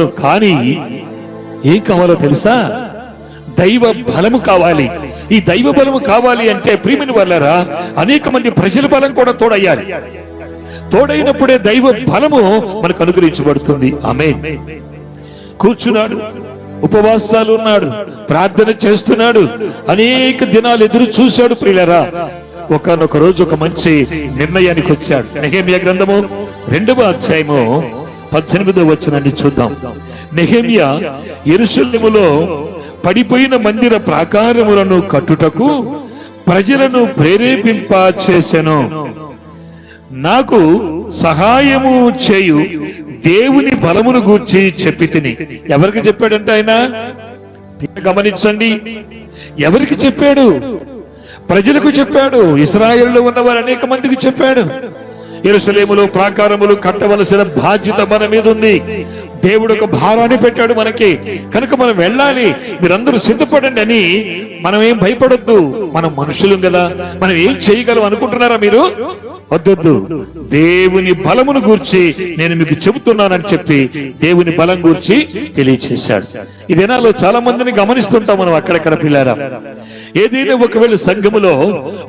కానీ ఏం కావాలో తెలుసా? దైవ బలము కావాలి. ఈ దైవ బలము కావాలి అంటే ప్రియమిని వల్లరా అనేక మంది ప్రజల బలం కూడా తోడయ్యాలి. తోడైనప్పుడే దైవ బలము మనకు అనుగ్రహించబడుతుంది. ఆమె కూర్చున్నాడు ఉపవాసాలు ఉన్నాడు ప్రార్థన చేస్తున్నాడు అనేక దినాలు ఎదురు చూశాడు ప్రియులరా. ఒకనొక రోజు ఒక మంచి నిర్ణయానికి వచ్చాడు. నెహేమియా గ్రంథము రెండవ అధ్యాయము పద్దెనిమిదో వచ్చినండి చూద్దాం. నెహేమియా ఎరుసలిములో పడిపోయిన మందిర ప్రాకారములను కట్టుటకు ప్రజలను ప్రేరేపింప చేశాను నాకు సహాయము చేయు దేవుని బలమును గూర్చి చెప్పి తిని. ఎవరికి చెప్పాడంటే ఆయన? గమనించండి. ఎవరికి చెప్పాడు? ప్రజలకు చెప్పాడు. ఇస్రాయేల్లో ఉన్నవారు అనేక మందికి చెప్పాడు. ఎరుసలేములు ప్రాకారములు కట్టవలసిన బాధ్యత మన మీద ఉంది. దేవుడు ఒక భారాన్ని పెట్టాడు మనకి. కనుక మనం వెళ్ళాలి. మీరందరూ సిద్ధపడండి అని మనం ఏం భయపడొద్దు. మనం మనుషులు కదా. మనం ఏం చేయగలం అనుకుంటున్నారా మీరు? వద్దొద్దు. దేవుని బలమును గూర్చి నేను మీకు చెబుతున్నానని చెప్పి దేవుని బలం గూర్చి తెలియచేశాడు. ఈ దినాల్లో చాలా మందిని గమనిస్తుంటాం మనం అక్కడక్కడ పిల్లారా. ఏదైనా ఒకవేళ సంఘములో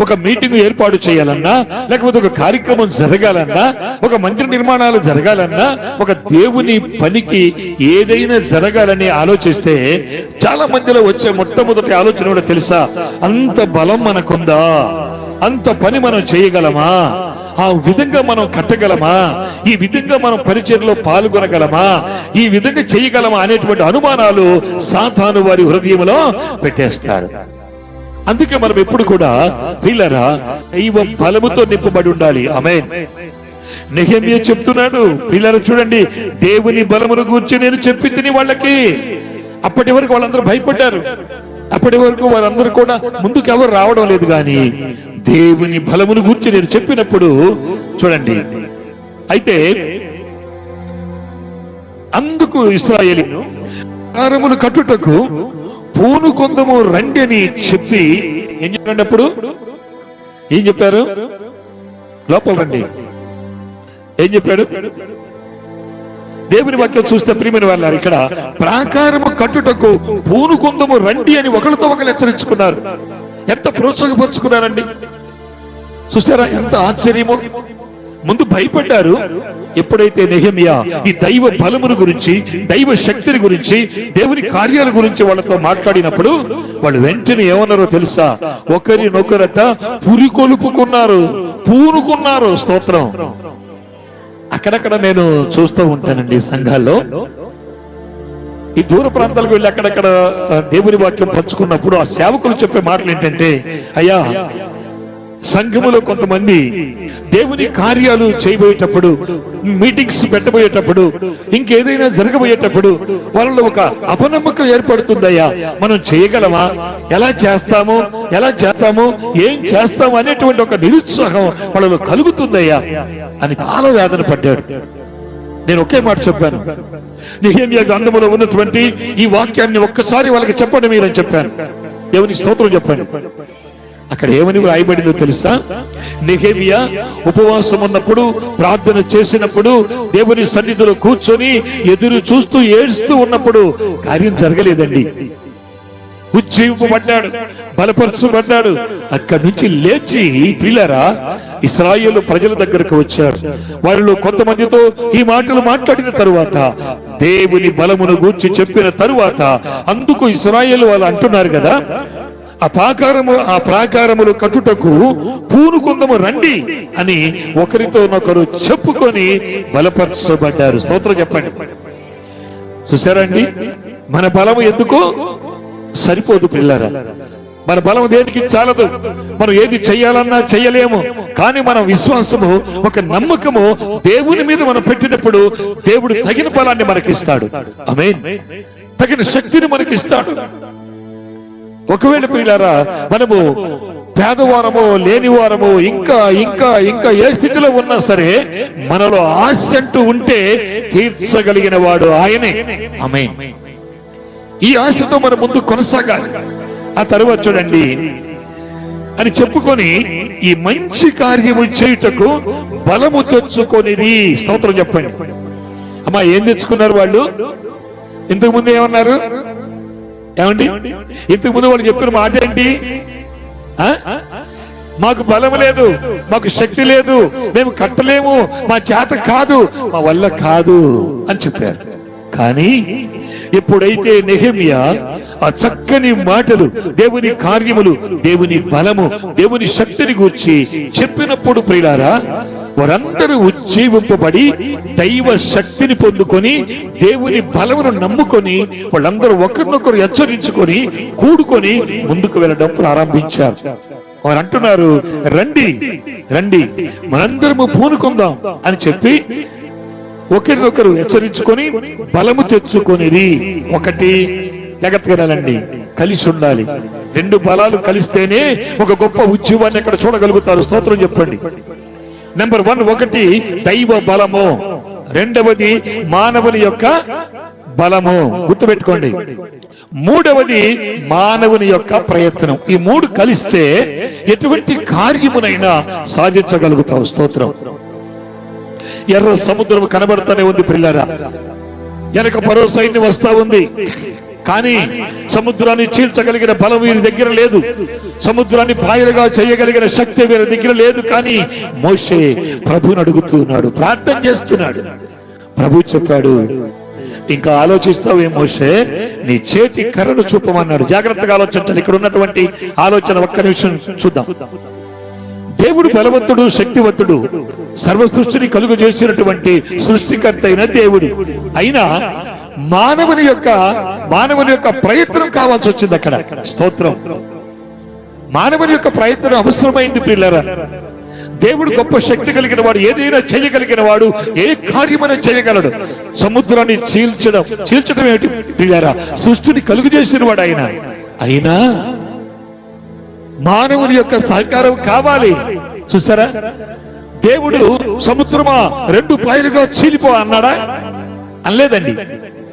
ఒక మీటింగ్ ఏర్పాటు చేయాలన్నా లేకపోతే ఒక కార్యక్రమం జరగాలన్నా ఒక మందిర నిర్మాణాలు జరగాలన్నా ఒక దేవుని పనికి ఏదైనా జరగాలని ఆలోచిస్తే చాలా మందిలో వచ్చే మొట్టమొదటి ఆలోచన కూడా తెలుసా? అంత బలం మనకుందా? అంత పని మనం చేయగలమా? ఆ విధంగా మనం కట్టగలమా? ఈ విధంగా మనం పరిచయంలో పాల్గొనగలమా? ఈ విధంగా చేయగలమా అనేటువంటి అనుమానాలు సాతాను వారి హృదయంలో పెట్టేస్తారు. అందుకే మనం ఎప్పుడు కూడా పిల్లరా దైవ బలముతో నింపబడి ఉండాలి. ఆమె నెహమియ చెప్తున్నాడు పిల్లలు చూడండి దేవుని బలమును గూర్చి నేను చెప్పి వాళ్ళకి. అప్పటి వరకు వాళ్ళందరూ భయపడ్డారు. అప్పటి వరకు వారందరూ కూడా ముందుకు ఎవరు రావడం లేదు కానీ దేవుని బలమును గూర్చి నేను చెప్పినప్పుడు చూడండి అయితే అందుకు ఇస్రాయేలీను కట్టుటకు పూను కొందము రండి అని చెప్పి ఏం చెప్పండి అప్పుడు ఏం చెప్పారు? లోపల రండి. ఏం చెప్పాడు? దేవుని వాక్యం చూస్తే ప్రియమైన వాళ్ళారు ఇక్కడ ప్రాకారము కట్టుటకు పూను కొందము రండి అని ఒకరితో ఒకరు హెచ్చరించుకున్నారు. ఎంత ప్రోత్సాహపరుచుకున్నారండి? చూసారా ఎంత ఆశ్చర్యము? ముందు భయపడ్డారు. ఎప్పుడైతే నెహమియా ఈ దైవ బలమును గురించి దైవ శక్తిని గురించి దేవుని కార్యాల గురించి వాళ్ళతో మాట్లాడినప్పుడు వాళ్ళు వెంటనే ఏమన్నారో తెలుసా? ఒకరినొకరట పురి కొలుపుకున్నారు పూనుకున్నారు స్తోత్రం. అక్కడక్కడ నేను చూస్తూ ఉంటానండి సంఘాల్లో. ఈ దూర ప్రాంతాలకు వెళ్ళి అక్కడక్కడ దేవుని వాక్యం పంచుకున్నప్పుడు ఆ సేవకులు చెప్పే మాటలు ఏంటంటే అయ్యా సంఘములో కొంతమంది దేవుని కార్యాలు చేయబోయేటప్పుడు మీటింగ్స్ పెట్టబోయేటప్పుడు ఇంకేదైనా జరగబోయేటప్పుడు వాళ్ళలో ఒక అపనమ్మకం ఏర్పడుతుందయ్యా. మనం చేయగలమా? ఎలా చేస్తాము? ఎలా చేస్తాము? ఏం చేస్తాము అనేటువంటి ఒక నిరుత్సాహం వాళ్ళలో కలుగుతుందయ్యా అని చాలా వేదన పడ్డాడు. నేను ఒకే మాట చెప్పాను. నిహేమియా గ్రంథములో ఉన్నటువంటి ఈ వాక్యాన్ని ఒక్కసారి వాళ్ళకి చెప్పండి మీరని చెప్పాను. దేవునికి స్తోత్రం చెప్పండి. అక్కడ ఏమని రాయబడిందో తెలుసా? నిహేమియా ఉపవాసం ఉన్నప్పుడు ప్రార్థన చేసినప్పుడు దేవుని సన్నిధిలో కూర్చొని ఎదురు చూస్తూ ఏడుస్తూ ఉన్నప్పుడు కార్యం జరగలేదండి. ఉజ్జీవింపబడ్డాడు బలపరచబడ్డాడు. అక్కడి నుంచి లేచి పిల్లరా ఇస్రాయేల్ ప్రజల దగ్గరకు వచ్చాడు. వారిలో కొంతమందితో ఈ మాటలు మాట్లాడిన తరువాత దేవుని బలమును గూర్చి చెప్పిన తరువాత అందుకు ఇస్రాయేల్ వాళ్ళు అంటున్నారు కదా ఆ ప్రాకారము ఆ ప్రాకారములు కట్టుటకు పూనుకుందము రండి అని ఒకరితోనొకరు చెప్పుకొని బలపరచబడ్డారు. స్తోత్రం చెప్పండి. చూసారండి మన బలము ఎందుకు? సరిపోదు పిల్లరా. మన బలం దేనికి చాలదు? మనం ఏది చెయ్యాలన్నా చేయలేము కానీ మన విశ్వాసము ఒక నమ్మకము దేవుని మీద మనం పెట్టినప్పుడు దేవుడు తగిన బలాన్ని మనకిస్తాడు. ఆమె తగిన శక్తిని మనకిస్తాడు. ఒకవేళ పిల్లారా మనము పేదవారము లేనివారము ఇంకా ఇంకా ఇంకా ఏ స్థితిలో ఉన్నా సరే మనలో ఆశ అంటూ ఉంటే తీర్చగలిగిన వాడు ఆయనే. ఆమె ఈ ఆశతో మన ముందు కొనసాగాలి. ఆ తరువాత చూడండి. అని చెప్పుకొని ఈ మంచి కార్యము చేయుటకు బలము తెచ్చుకొనిది స్తోత్రం చెప్పండి. అమ్మా ఏం తెచ్చుకున్నారు వాళ్ళు? ఇంతకు ముందు ఏమన్నారు? ఏమండి? ఇంతకు ముందు వాళ్ళు చెప్తున్న మాట ఏంటి? మాకు బలం లేదు మాకు శక్తి లేదు మేము కట్టలేము మా చేత కాదు మా వల్ల కాదు అని చెప్పారు. కానీ ఎప్పుడైతే నెహమ్యా ఆ చక్కని మాటలు దేవుని కార్యములు దేవుని బలము దేవుని శక్తిని గూర్చి చెప్పినప్పుడు ప్రియులారా వారందరూ ఉజ్జీవింపబడి దైవ శక్తిని పొందుకొని దేవుని బలమును నమ్ముకొని వాళ్ళందరూ ఒకరినొకరు హెచ్చరించుకొని కూడుకొని ముందుకు వెళ్ళడం ప్రారంభించారు. వారు అంటున్నారు రండి రండి మనందరము పూనుకుందాం అని చెప్పి ఒకరినొకరు హెచ్చరించుకొని బలము తెచ్చుకొనిరి. ఒకటి జగత్గడాలండి కలిసి ఉండాలి. రెండు బలాలు కలిస్తేనే ఒక గొప్ప ఉద్యమాన్ని అక్కడ చూడగలుగుతారు? స్తోత్రం చెప్పండి. నెంబర్ వన్ ఒకటి దైవ బలము. రెండవది మానవుని యొక్క బలము. గుర్తుపెట్టుకోండి. మూడవది మానవుని యొక్క ప్రయత్నం. ఈ మూడు కలిస్తే ఎటువంటి కార్యమునైనా సాధించగలుగుతావు. స్తోత్రం. ఎర్ర సముద్రం కనబడుతూనే ఉంది పిల్లరా వెనక పరో సైన్యం వస్తా ఉంది. కానీ సముద్రాన్ని చీల్చగలిగిన బలం వీరి దగ్గర లేదు. సముద్రాన్ని పాయలుగా చేయగలిగిన శక్తి వీరి దగ్గర లేదు కానీ మోషే ప్రభుని అడుగుతున్నాడు ప్రార్థన చేస్తున్నాడు. ప్రభు చెప్పాడు ఇంకా ఆలోచిస్తావే మోషే? నీ చేతి కర్రను చూపమన్నాడు. జాగ్రత్తగా ఆలోచించాలి ఇక్కడ ఉన్నటువంటి ఆలోచన ఒక్క నిమిషం చూద్దాం. దేవుడు బలవంతుడు శక్తివంతుడు సర్వ సృష్టిని కలుగు చేసినటువంటి సృష్టికర్త అయిన దేవుడు. అయినా మానవుని యొక్క మానవుని యొక్క ప్రయత్నం కావాల్సి వచ్చింది అక్కడ. స్తోత్రం. మానవుని యొక్క ప్రయత్నం అవసరమైంది పిల్లరా. దేవుడు గొప్ప శక్తి కలిగిన వాడు ఏదైనా చేయగలిగిన వాడు ఏ కార్యమైనా చేయగలడు. సముద్రాన్ని చీల్చడం చీల్చడం ఏమిటి పిల్లరా? సృష్టిని కలుగు చేసిన వాడు ఆయన. అయినా మానవుని యొక్క సహకారం కావాలి. చూసారా? దేవుడు సముద్రమా రెండు పాయలుగా చీలిపో అన్నాడా? అనలేదండి.